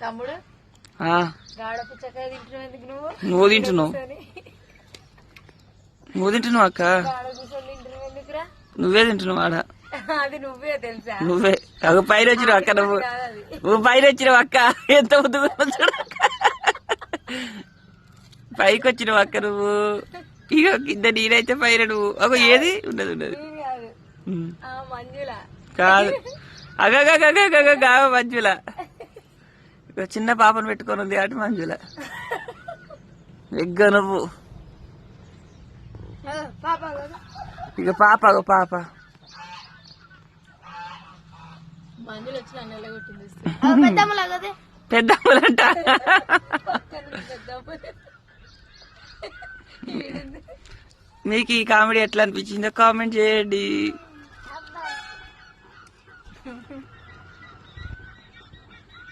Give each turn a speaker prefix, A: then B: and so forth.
A: తమ్ముడు నువ్వు
B: నువ్వు తింటున్నావు. నువ్వు తింటున్నావు అక్క నువ్వే తింటున్నావు ఆడ
A: అది నువ్వే తెలుసా
B: నువ్వే అగ పైన వచ్చినావు అక్క నువ్వు నువ్వు పైన వచ్చినావు అక్క ఎంత ముద్దుగా చూడక్క పైకి వచ్చినావు అక్క నువ్వు ఇక కింద నేనైతే పైన నువ్వు అగో ఏది ఉండదు ఉండదు
A: కాదు. ఆ మంజుల
B: అగగగగగగ చిన్న పాపను పెట్టుకొని ఉంది ఆటి మంజుల. ఎగ్గ నువ్వు. ఇక పాప పాప
A: పెద్ద
B: మీకు ఈ కామెడీ ఎట్లా అనిపించిందో కామెంట్ చేయండి.